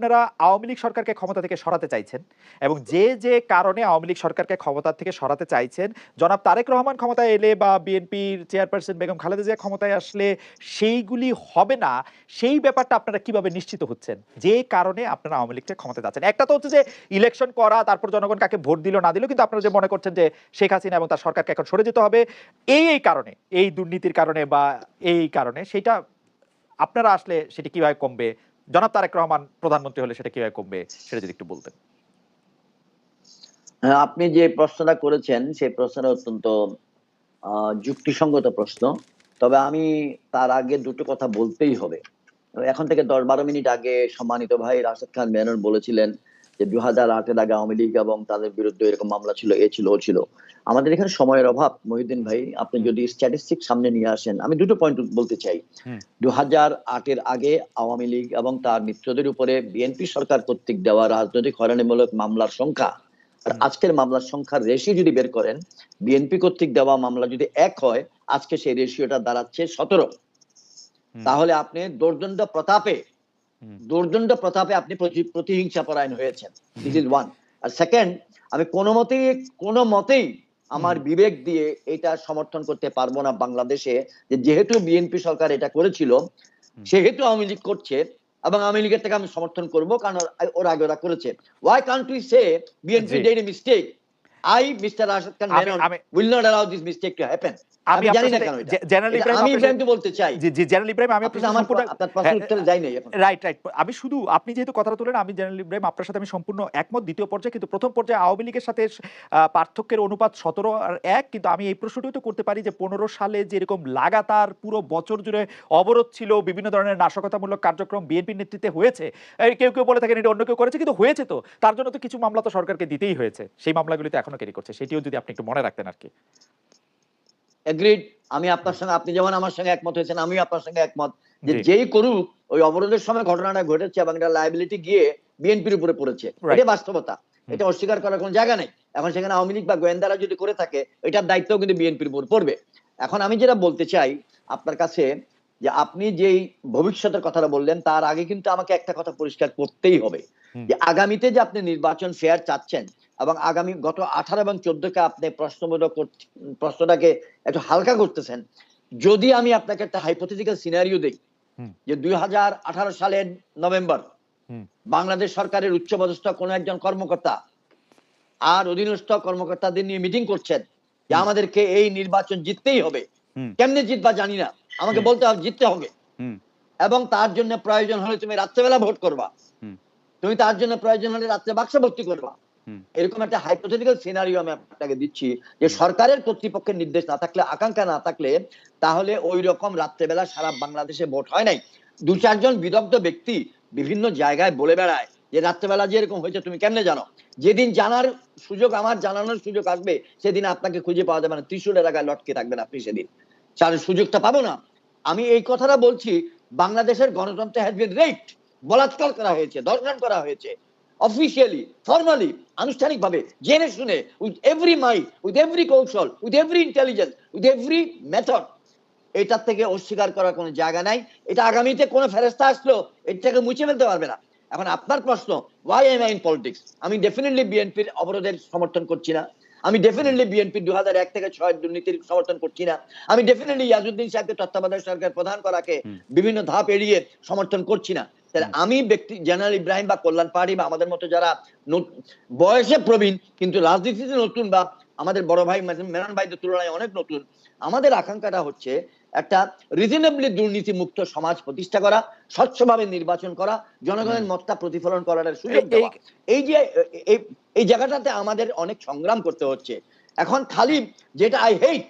আপনারা আওয়ামী লীগ সরকারকে ক্ষমতা থেকে সরাতে চাইছেন এবং যে যে কারণে আওয়ামী লীগ সরকারকে ক্ষমতা থেকে সরাতে চাইছেন, জনাব তারেক রহমান ক্ষমতায় এলে বা বিএনপির চেয়ারপারসন বেগম খালেদা জিয়া ক্ষমতায় আসলে সেইগুলি হবে না, সেই ব্যাপারটা আপনারা কীভাবে নিশ্চিত হচ্ছেন? যে কারণে আপনারা আওয়ামী লীগকে ক্ষমতা যাচ্ছেন। একটা তো হচ্ছে যে ইলেকশন করা, তারপর জনগণ কাকে ভোট দিল, না দিল, কিন্তু আপনারা যে মনে করছেন যে শেখ হাসিনা এবং তার সরকারকে এখন সরে যেতে হবে, এই এই কারণে, এই দুর্নীতির কারণে বা এই কারণে, সেটা আপনারা আসলে সেটা কীভাবে কমবে জনাব তারেক রহমান প্রধানমন্ত্রী হলে সেটা কীভাবে কমবে সেটা যদি একটু বলতেন। হ্যাঁ, আপনি যে প্রশ্নটা করেছেন সেই প্রশ্নটা অত্যন্ত যুক্তিসঙ্গত প্রশ্ন। তবে আমি তার আগে দুটো কথা বলতেই হবে। এখন থেকে দশ বারো মিনিট আগে সম্মানিত ভাই রাশেদ খান মেনন বলেছিলেন যে দু হাজার আটের আগে আওয়ামী লীগ এবং তাদের বিরুদ্ধে এরকম মামলা ছিল এ ছিল ও ছিল। আমাদের এখানে সময়ের অভাব মহিউদ্দিন ভাই আপনি যদি স্ট্যাটিস্টিক সামনে নিয়ে আসেন আমি দুটো পয়েন্ট বলতে চাই। দু হাজার আটের আগে আওয়ামী লীগ এবং তার মিত্রদের উপরে বিএনপি সরকার কর্তৃক দেওয়া রাজনৈতিক হয়রানিমূলক মামলার সংখ্যা আর আজকের মামলার সংখ্যার রেশিও যদি বের করেন বিএনপি কর্তৃক দেওয়া মামলা যদি এক হয় আজকে সেই রেশিওটা দাঁড়াচ্ছে সতেরো। তাহলে আপনি দোর্দণ্ড প্রতাপে। দোর্দণ্ড প্রতাপে আপনি প্রতি- প্রতিহিংসা পরায়ণ হয়েছেন। দিস ইজ ওয়ান আর সেকেন্ড আমি কোনো মতেই কোনো মতেই আমার বিবেক দিয়ে এটা সমর্থন করতে পারব না বাংলাদেশে যে যেহেতু বিএনপি সরকার এটা করেছিল সেহেতু আওয়ামী লীগ করছে এবং আওয়ামী লীগের থেকে আমি সমর্থন করব কারণ ওর- আগে ওরা করেছে। Why can't we say BNP. Dead mistake I mister Rashed Khan will not allow this mistake to happen আমি জানি না কেন জেনারেল ইব্রাহিম আমি ইব্রাহিমকে বলতে চাই। জি জি জেনারেল ইব্রাহিম আমি আপনার আমার আপনার প্রশ্নের উত্তরে যাই নাই এখন। রাইট রাইট আমি শুধু আপনি যেহেতু কথাটা তুলেন আমি জেনারেল ইব্রাহিম আপনার সাথে আমি সম্পূর্ণ একমত দ্বিতীয় পর্যায়ে কিন্তু প্রথম পর্যায়ে আওয়ামী লীগের সাথে পার্থক্যের অনুপাত সতেরো আর এক কিন্তু আমি এই প্রশ্নটিও তো করতে পারি যে পনেরো সালে যেরকম লাগাতার পুরো বছর জুড়ে অবরোধ ছিল বিভিন্ন ধরনের নাশকতামূলক কার্যক্রম বিএনপির নেতৃত্বে হয়েছে। কেউ কেউ বলে থাকেন এটা অন্য কেউ করেছে কিন্তু হয়েছে তো। তার জন্য তো কিছু মামলা তো সরকারকে দিতেই হয়েছে। সেই মামলাগুলিতে এখনও ক্যারি করছে। সেটিও যদি আপনি একটু মনে রাখতেন আর কি। এগ্রিড আমি আপনার সঙ্গে আপনি যেমন আমার সঙ্গে একমত হয়েছেন আমিও আপনার সঙ্গে একমত যে যেই করুক ওই অবরোধের সময় ঘটনাটা ঘটেছে এবং এটা লাইবিলিটি গিয়ে বিএনপির উপরে পড়েছে। এটা বাস্তবতা। এটা অস্বীকার করার কোনো জায়গা নেই। এখন সেখানে আওয়ামী লীগ বা গোয়েন্দারা যদি করে থাকে এটার দায়িত্ব কিন্তু বিএনপির উপর পড়বে। এখন আমি যেটা বলতে চাই আপনার কাছে যে আপনি যেই ভবিষ্যতের কথাটা বললেন তার আগে কিন্তু আমাকে একটা কথা পরিষ্কার করতেই হবে। যে আগামীতে যে আপনি নির্বাচন ফেয়ার চাচ্ছেন এবং আগামী গত আঠারো এবং চোদ্দকে আপনি প্রশ্নবোধক প্রশ্নটাকে একটু হালকা করতেছেন। যদি আমি আপনাকে একটা হাইপোথেটিক্যাল সিনারিও দেই যে দুই হাজার আঠারো সালের নভেম্বর বাংলাদেশ সরকারের উচ্চপদস্থ কোনো একজন কর্মকর্তা আর অধীনস্থ কর্মকর্তাদের নিয়ে মিটিং করছেন যে আমাদেরকে এই নির্বাচন জিততেই হবে। কেমনে জিতবা জানি না। আমাকে বলতে হবে জিততে হবে। এবং তার জন্য প্রয়োজন হলে তুমি রাত্রেবেলা ভোট করবা। তুমি তার জন্য প্রয়োজন হলে রাত্রে বাক্স ভর্তি করবা। এরকম একটা হাইপোথেটিক্যাল সিনারিও আমি আপনাকে দিচ্ছি যে সরকারের কর্তৃপক্ষের নির্দেশ না থাকলে আকাঙ্ক্ষা না থাকলে তাহলে ওই রকম রাত্রেবেলা সারা বাংলাদেশে ভোট হয় নাই। দু চারজন বিদগ্ধ ব্যক্তি বিভিন্ন জায়গায় বলে বেড়ায় যে রাত্রেবেলা যে এরকম হয়েছে তুমি কেমনে জানো? যেদিন জানার সুযোগ আমার জানানোর সুযোগ আসবে সেদিন আপনাকে খুঁজে পাওয়া যাবে না। ত্রিশুলের আগায় লটকে থাকবেন আপনি সেদিন। তার সুযোগটা পাবো না। আমি এই কথাটা বলছি বাংলাদেশের গণতন্ত্র হ্যাজ বিন রেপড বলাৎকার করা হয়েছে দর্শন করা হয়েছে। অফিসিয়ালি ফর্মালি আনুষ্ঠানিকভাবে জেনে শুনে with every mind with every কৌশল with every intelligence with every method এটার থেকে অস্বীকার করার কোনো জায়গা নাই। এটা আগামীতে কোনো ফেরস্তা আসলো এটাকে মুছে ফেলতে পারবে না। এখন আপনার প্রশ্ন why am I in politics আমি ডেফিনেটলি বিএনপির অবরোধের সমর্থন করছি না। আমি ডেফিনেটলি বিএনপি দু হাজার এক থেকে ছয় দুর্নীতির সমর্থন করছি না। আমি ডেফিনেটলি ইয়াজুদ্দিন সাহেবকে তত্ত্বাবধায়ক সরকার প্রধান করাকে বিভিন্ন ধাপ এড়িয়ে সমর্থন করছি না। তাহলে আমি ব্যক্তি জেনারেল ইব্রাহিম বা কল্যাণ পাহাড়ি বা আমাদের মতো যারা বয়সে প্রবীণ কিন্তু রাজনীতিতে নতুন বা আমাদের বড় ভাই মেরান মেনন ভাইদের তুলনায় অনেক নতুন আমাদের আকাঙ্ক্ষাটা হচ্ছে একটা রিজনেবলি দুর্নীতি মুক্ত সমাজ প্রতিষ্ঠা করা স্বচ্ছভাবে নির্বাচন করা জনগণের মতটা প্রতিফলন করার সুযোগ এই- দেওয়া। এই যে এই জায়গাটাতে আমাদের অনেক সংগ্রাম করতে হচ্ছে। এখন খালি যেটা I hate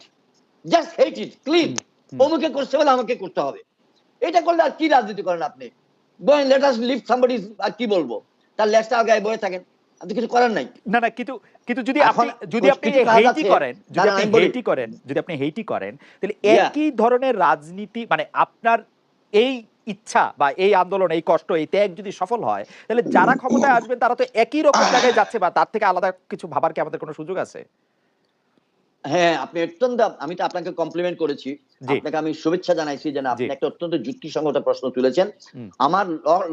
just hate it clean. অমুকে করতে হলে আমাকে করতে হবে। এটা করলে আর কি রাজনীতি করেন আপনি? Going let us leave somebody আর কি বলব? তার লেজটা গায়ে বয়ে থাকেন। কিছু করার নাই? না না কিন্তু কিন্তু যদি আপনি যদি আপনি হেইটি করেন যদি আপনি হেইটি করেন যদি আপনি হেইটি করেন তাহলে একই ধরনের রাজনীতি মানে আপনার এই ইচ্ছা বা এই আন্দোলন এই কষ্ট এই ত্যাগ যদি সফল হয় তাহলে যারা ক্ষমতায় আসবেন তারা তো একই রকম জায়গায় যাচ্ছে বা তার থেকে আলাদা কিছু ভাবার কি আমাদের কোনো সুযোগ আছে? হ্যাঁ আপনি অত্যন্ত আমি তো আপনাকে কমপ্লিমেন্ট করেছি। আপনাকে আমি শুভেচ্ছা জানাইছি যে আপনি একটা অত্যন্ত যুক্তিসঙ্গত প্রশ্ন তুলেছেন। আমার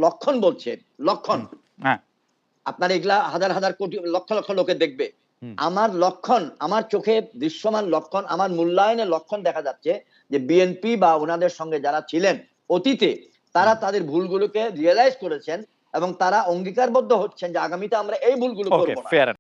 লক্ষণ বলছে লক্ষণ। হ্যাঁ। আপনার এগুলা হাজার হাজার কোটি লক্ষ লক্ষ লোকে দেখবে। আমার লক্ষণ আমার চোখে দৃশ্যমান লক্ষণ আমার মূল্যায়নের লক্ষণ দেখা যাচ্ছে যে বিএনপি বা ওনাদের সঙ্গে যারা ছিলেন অতীতে তারা তাদের ভুলগুলোকে রিয়েলাইজ করেছেন এবং তারা অঙ্গীকারবদ্ধ হচ্ছেন যে আগামীতে আমরা এই ভুলগুলো করব